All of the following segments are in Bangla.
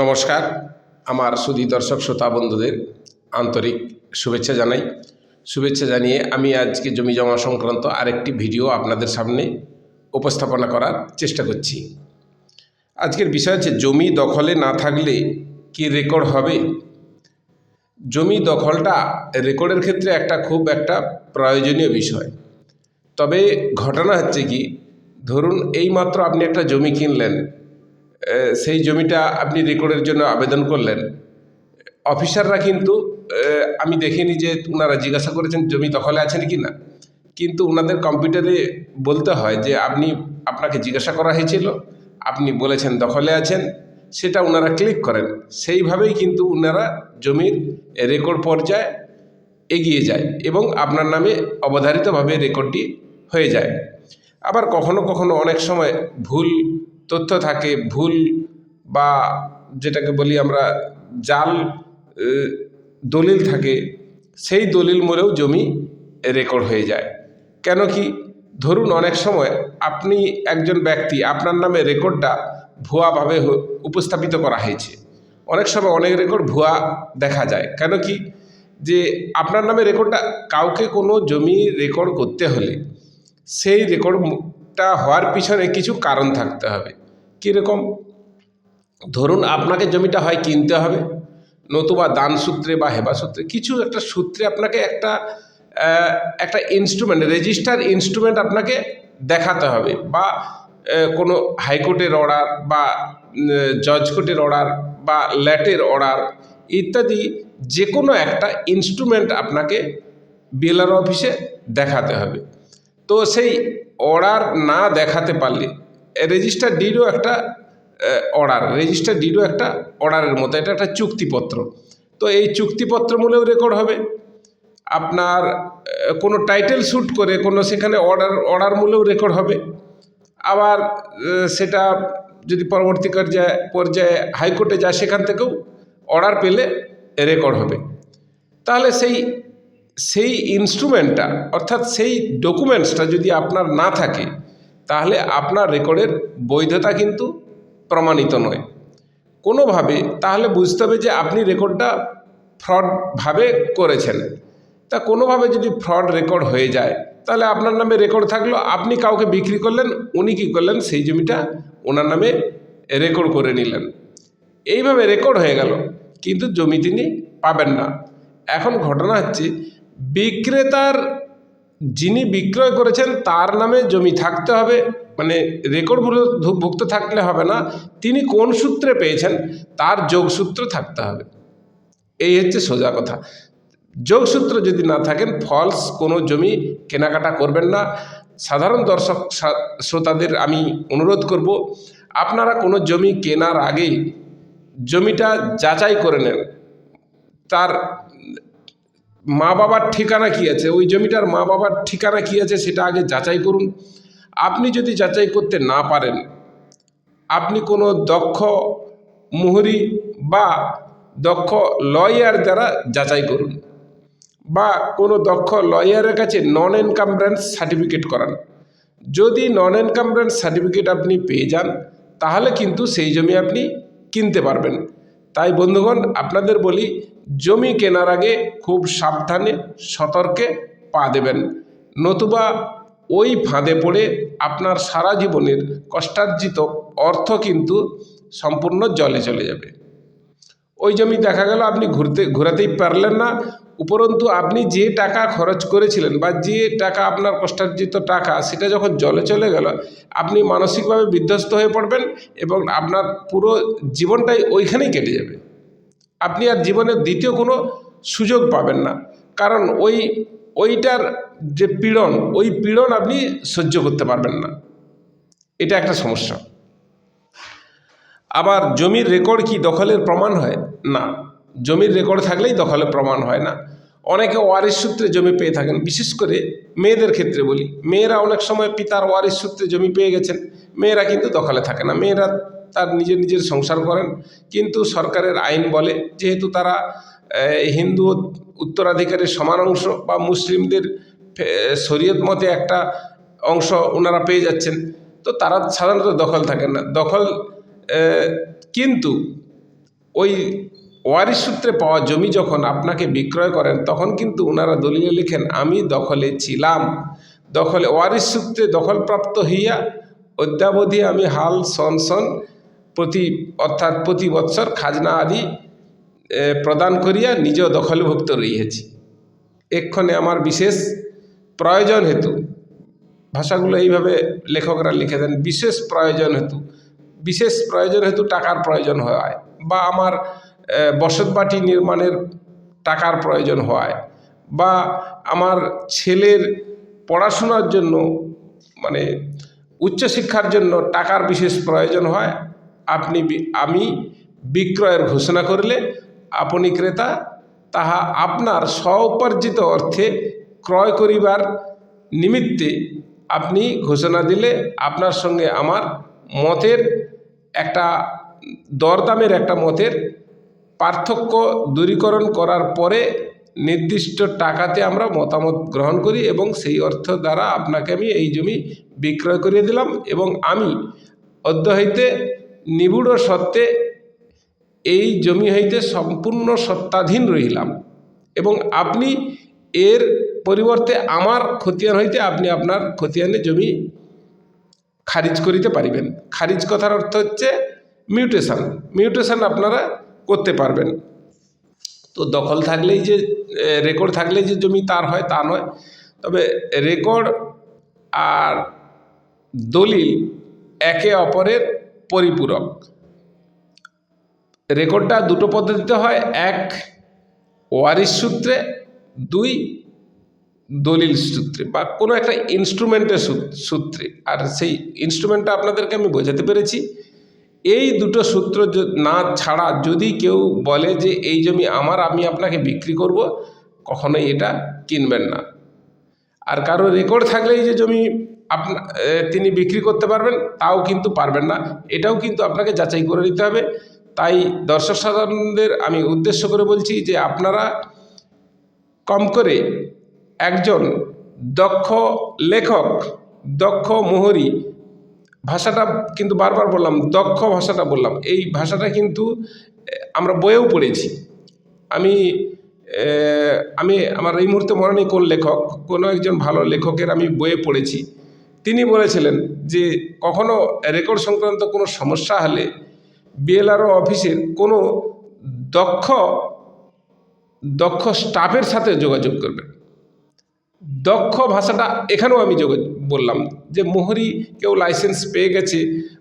নমস্কার। আমার সুদী দর্শক শ্রোতা বন্ধুদের আন্তরিক শুভেচ্ছা জানাই। শুভেচ্ছা জানিয়ে আমি আজকে জমি জমা সংক্রান্ত আরেকটি ভিডিও আপনাদের সামনে উপস্থাপনা করার চেষ্টা করছি। আজকের বিষয় হচ্ছে, জমি দখলে না থাকলে কি রেকর্ড হবে? জমি দখলটা রেকর্ডের ক্ষেত্রে একটা খুব একটা প্রয়োজনীয় বিষয়। তবে ঘটনা হচ্ছে কি, ধরুন এইমাত্র আপনি একটা জমি কিনলেন সেই জমিটা আপনি রেকর্ডের জন্য আবেদন করলেন। অফিসাররা কিন্তু আমি দেখিনি যে ওনারা জিজ্ঞাসা করেছেন জমি দখলে আছেন কি না। কিন্তু ওনাদের কম্পিউটারে বলতে হয় যে আপনি, আপনাকে জিজ্ঞাসা করা হয়েছিল, আপনি বলেছেন দখলে আছেন, সেটা ওনারা ক্লিক করেন। সেইভাবেই কিন্তু ওনারা জমির রেকর্ড পর্যায়ে এগিয়ে যায় এবং আপনার নামে অবধারিতভাবে রেকর্ডটি হয়ে যায়। আবার কখনো কখনো অনেক সময় ভুল তথ্য থাকে, ভুল বা যেটাকে বলি আমরা জাল দলিল থাকে, সেই দলিল মূলেও জমি রেকর্ড হয়ে যায়। কেন কি? ধরুন অনেক সময় আপনি একজন ব্যক্তি, আপনার নামে রেকর্ডটা ভুয়াভাবে উপস্থাপিত করা হয়েছে। অনেক সময় অনেক রেকর্ড ভুয়া দেখা যায়। কেন কি? যে আপনার নামে রেকর্ডটা কাউকে কোনো জমি রেকর্ড করতে হলে, সেই রেকর্ডটা হওয়ার পিছনে কিছু কারণ থাকতে হবে। কীরকম? ধরুন আপনাকে জমিটা হয় কিনতে হবে, নতুবা দান সূত্রে বা হেবা সূত্রে, কিছু একটা সূত্রে আপনাকে একটা একটা ইনস্ট্রুমেন্ট রেজিস্টার ইনস্ট্রুমেন্ট আপনাকে দেখাতে হবে বা কোনো হাইকোর্টের অর্ডার বা জজ কোর্টের অর্ডার বা ল্যাটের অর্ডার ইত্যাদি যে কোনো একটা ইনস্ট্রুমেন্ট আপনাকে বিএলআর অফিসে দেখাতে হবে। তো সেই অর্ডার না দেখাতে পারলে রেজিস্টার ডিডও একটা অর্ডার রেজিস্টার ডিডও একটা অর্ডারের মতো, এটা একটা চুক্তিপত্র। তো এই চুক্তিপত্র মূলেও রেকর্ড হবে। আপনার কোনো টাইটেল শ্যুট করে কোনো সেখানে অর্ডার অর্ডার মূলেও রেকর্ড হবে। আবার সেটা যদি পরবর্তী পর্যায়ে পর্যায়ে হাইকোর্টে যায়, সেখান থেকেও অর্ডার পেলে রেকর্ড হবে। তাহলে সেই সেই ইনস্ট্রুমেন্টটা অর্থাৎ সেই ডকুমেন্টসটা যদি আপনার না থাকে, তাহলে আপনার রেকর্ডের বৈধতা কিন্তু প্রমাণিত নয়। কোনোভাবে, তাহলে বুঝতে হবে যে আপনি রেকর্ডটা ফ্রডভাবে করেছেন। তা কোনোভাবে যদি ফ্রড রেকর্ড হয়ে যায়, তাহলে আপনার নামে রেকর্ড থাকল, আপনি কাউকে বিক্রি করলেন, উনি কী করলেন, সেই জমিটা ওনার নামে রেকর্ড করে নিলেন। এইভাবে রেকর্ড হয়ে গেল, কিন্তু জমি তিনি পাবেন না। এখন ঘটনা হচ্ছে বিক্রেতার যিনি বিক্রয় করেছেন, তার নামে জমি থাকতে হবে। মানে রেকর্ড ভুক্ত থাকলে হবে না। তিনি কোন সূত্রে পেয়েছেন, তার যোগসূত্র থাকতে হবে। এই হচ্ছে সোজা কথা। যোগসূত্র যদি না থাকেন ফলস কোনো জমি কেনাকাটা করবেন না। সাধারণ দর্শক শ্রোতাদের আমি অনুরোধ করব, আপনারা কোনো জমি কেনার আগে জমিটা যাচাই করে নেন। তার মা বাবার ঠিকানা কী আছে? ওই জমিটার মা বাবার ঠিকানা কী আছে সেটা আগে যাচাই করুন। আপনি যদি যাচাই করতে না পারেন, আপনি কোনো দক্ষ মুহুরি বা দক্ষ লয়ার দ্বারা যাচাই করুন বা কোনো দক্ষ লয়ারের কাছে নন এনকামব্রেন্স সার্টিফিকেট করান। যদি নন এনকামব্রেন্স সার্টিফিকেট আপনি পেয়ে যান, তাহলে কিন্তু সেই জমি আপনি কিনতে পারবেন। তাই বন্ধুগণ, আপনাদের বলি জমি কেনার আগে খুব সাবধানে, সতর্কে পা দেবেন। নতুবা ওই ফাঁদে পড়ে আপনার সারা জীবনের কষ্টার্জিত অর্থ কিন্তু সম্পূর্ণ জলে চলে যাবে। ওই জমি দেখা গেল আপনি ঘুরতে, ঘোরাতেই পারলেন না। উপরন্তু আপনি যে টাকা খরচ করেছিলেন বা যে টাকা আপনার কষ্টার্জিত টাকা, সেটা যখন জলে চলে গেল, আপনি মানসিকভাবে বিধ্বস্ত হয়ে পড়বেন এবং আপনার পুরো জীবনটাই ওইখানেই কেটে যাবে। আপনি আর জীবনের দ্বিতীয় কোনো সুযোগ পাবেন না। কারণ ওই, ওইটার যে পীড়ন, ওই পীড়ন আপনি সহ্য করতে পারবেন না। এটা একটা সমস্যা। আবার জমির রেকর্ড কি দখলের প্রমাণ হয়? না। জমির রেকর্ড থাকলেই দখলের প্রমাণ হয় না। অনেকে ওয়ারিশ সূত্রে জমি পেয়ে থাকেন। বিশেষ করে মেয়েদের ক্ষেত্রে বলি। মেয়েরা অনেক সময় পিতার ওয়ারিশ সূত্রে জমি পেয়ে গেছেন। মেয়েরা কিন্তু দখলে থাকে না। মেয়েরা তার নিজের নিজের সংসার করেন। কিন্তু সরকারের আইন বলে যেহেতু তারা হিন্দু উত্তরাধিকারের সমান অংশ বা মুসলিমদের শরীয়ত মতে একটা অংশ ওনারা পেয়ে যাচ্ছেন, তো তারা সাধারণত দখল থাকেন না। দখল কিন্তু ওই ওয়ারিশ সূত্রে পাওয়া জমি যখন আপনাকে বিক্রয় করেন, তখন কিন্তু ওনারা দলিলে লিখেন, আমি দখলে ছিলাম। দখলে, ওয়ারিশ সূত্রে দখলপ্রাপ্ত হইয়া, অদ্যাবধি আমি হাল সন সন প্রতি, অর্থাৎ প্রতি বৎসর খাজনা আদি প্রদান করিয়া নিজ দখলভুক্ত রইয়াছি। এক্ষণে আমার বিশেষ প্রয়োজন হেতু, ভাষাগুলো এইভাবে লেখকরা লিখে দেন, বিশেষ প্রয়োজন হেতু, বিশেষ প্রয়োজন হেতু টাকার প্রয়োজন হয়, বা আমার বসতবাটি নির্মাণের টাকার প্রয়োজন হয়, বা আমার ছেলের পড়াশোনার জন্য মানে উচ্চশিক্ষার জন্য টাকার বিশেষ প্রয়োজন হয় আপনি আমি বিক্রয়ের ঘোষণা করলে আপনি ক্রেতা, তাহা আপনার স্বউপার্জিত অর্থে ক্রয় করিবার নিমিত্তে আপনি ঘোষণা দিলে আপনার সঙ্গে আমার মতের একটা, দরদামের একটা মতের পার্থক্য দূরীকরণ করার পরে নির্দিষ্ট টাকাতে আমরা মতামত গ্রহণ করি এবং সেই অর্থ দ্বারা আপনাকে আমি এই জমি বিক্রয় করিয়ে দিলাম এবং আমি অদ্য হইতে নিবিড় সত্ত্বে এই জমি হইতে সম্পূর্ণ সত্ত্বাধীন রহিলাম এবং আপনি এর পরিবর্তে আমার খতিয়ান হইতে আপনি আপনার খতিয়ানে জমি খারিজ করিতে পারিবেন। খারিজ কথার অর্থ হচ্ছে মিউটেশন মিউটেশন আপনারা করতে পারবেন। তো দখল থাকলেই যে রেকর্ড থাকলেই যে জমি তার হয় তা নয়। তবে রেকর্ড আর দলিল একে অপরের পরিপূরক। রেকর্ডটা দুটো পদ্ধতিতে হয়, এক ওয়ারিশ সূত্রে, দুই দলিল সূত্রে বা কোনো একটা ইনস্ট্রুমেন্টের সূত্রে। আর সেই ইনস্ট্রুমেন্টটা আপনাদেরকে আমি বোঝাতে পেরেছি, এই দুটো সূত্র না ছাড়া যদি কেউ বলে যে, এই জমি আমার, আমি আপনাকে বিক্রি করব কখনোই এটা কিনবেন না। আর কারও রেকর্ড থাকলেই যে জমি আপনা তিনি বিক্রি করতে পারবেন, তাও কিন্তু পারবেন না। এটাও কিন্তু আপনাকে যাচাই করে নিতে হবে। তাই দর্শক সাধারণদের আমি উদ্দেশ্য করে বলছি যে আপনারা কম করে একজন দক্ষ লেখক, দক্ষ মোহরি, ভাষাটা কিন্তু বারবার বললাম, দক্ষ ভাষাটা বললাম, এই ভাষাটা কিন্তু আমরা বইয়েও পড়েছি। আমি আমি আমার এই মুহূর্তে মনে নেই কোন লেখক, কোনো একজন ভালো লেখকের আমি বইয়ে পড়েছি। তিনি বলেছিলেন যে কখনো রেকর্ড সংক্রান্ত কোনো সমস্যা হলে বিএলআরও অফিসের কোনো দক্ষ দক্ষ স্টাফের সাথে যোগাযোগ করবেন। দক্ষ ভাষাটা এখানেও আমি বললাম যে মোহরি কেউ লাইসেন্স পেয়ে গেছে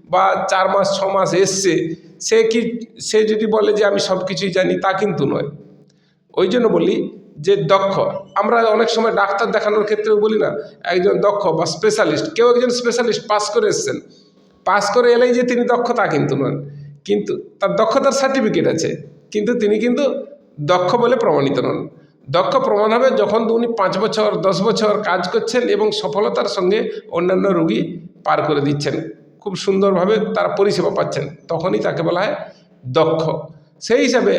বা চার মাস, ছ মাস এসছে, সে কি, সে যদি বলে যে আমি সব কিছুই জানি তা কিন্তু নয়। ওই জন্য বলি যে দক্ষ, আমরা অনেক সময় ডাক্তার দেখানোর ক্ষেত্রেও বলি না, একজন দক্ষ বা স্পেশালিস্ট কেউ একজন স্পেশালিস্ট পাস করে এসছেন। পাস করে এলেই যে তিনি দক্ষ তা কিন্তু নন কিন্তু তার দক্ষতার সার্টিফিকেট আছে, কিন্তু তিনি কিন্তু দক্ষ বলে প্রমাণিত নন। দক্ষ প্রমাণ হবে যখন উনি পাঁচ বছর, দশ বছর কাজ করছেন এবং সফলতার সঙ্গে অন্যান্য রোগী পার করে দিচ্ছেন। খুব সুন্দরভাবে তারা পরিষেবা পাচ্ছেন। তখনই তাকে বলা হয় দক্ষ। সেই হিসাবে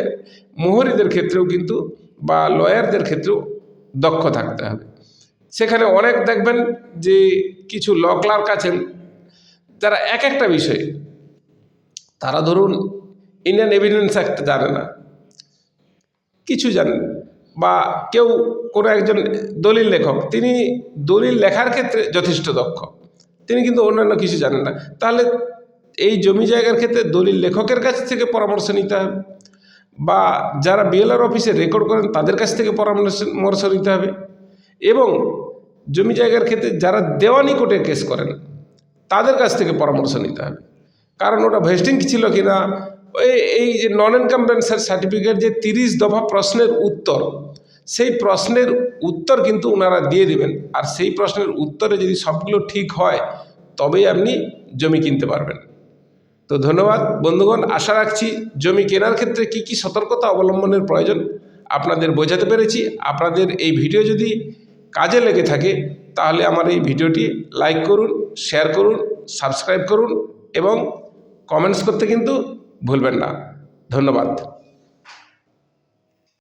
মোহরিদের ক্ষেত্রেও কিন্তু বা লয়ারদের ক্ষেত্রেও দক্ষ থাকতে হবে। সেখানে অনেক দেখবেন যে কিছু ল ক্লার্ক আছেন, যারা এক একটা বিষয়ে, তারা ধরুন ইন্ডিয়ান এভিডেন্স অ্যাক্ট জানে না, কিছু জানেন বা কেউ কোনো একজন দলিল লেখক, তিনি দলিল লেখার ক্ষেত্রে যথেষ্ট দক্ষ, তিনি কিন্তু অন্যান্য কিছু জানেন না। তাহলে এই জমি জায়গার ক্ষেত্রে দলিল লেখকের কাছ থেকে পরামর্শ নিতে হবে। বা যারা বিএলআর অফিসে রেকর্ড করেন, তাদের কাছ থেকে পরামর্শ নিতে হবে। এবং জমি জায়গার ক্ষেত্রে যারা দেওয়ানি কোর্টে কেস করেন, তাদের কাছ থেকে পরামর্শ নিতে হবে। কারণ ওটা ভেস্টিং ছিল কি না এই যে নন ইনকামবেন্সের সার্টিফিকেট যে তিরিশ দফা প্রশ্নের উত্তর, সেই প্রশ্নের উত্তর কিন্তু ওনারা দিয়ে দেবেন। আর সেই প্রশ্নের উত্তরে যদি সবগুলো ঠিক হয়, তবেই আপনি জমি কিনতে পারবেন। তো ধন্যবাদ। বন্ধুগণ, আশা রাখছি জমি কেনার ক্ষেত্রে কি কি সতর্কতা অবলম্বনের প্রয়োজন আপনাদের বোঝাতে পেরেছি। আপনাদের এই ভিডিও যদি কাজে লেগে থাকে, তাহলে আমার এই ভিডিওটি লাইক করুন, শেয়ার করুন, সাবস্ক্রাইব করুন এবং কমেন্টস করতে কিন্তু ভুলবেন না। ধন্যবাদ।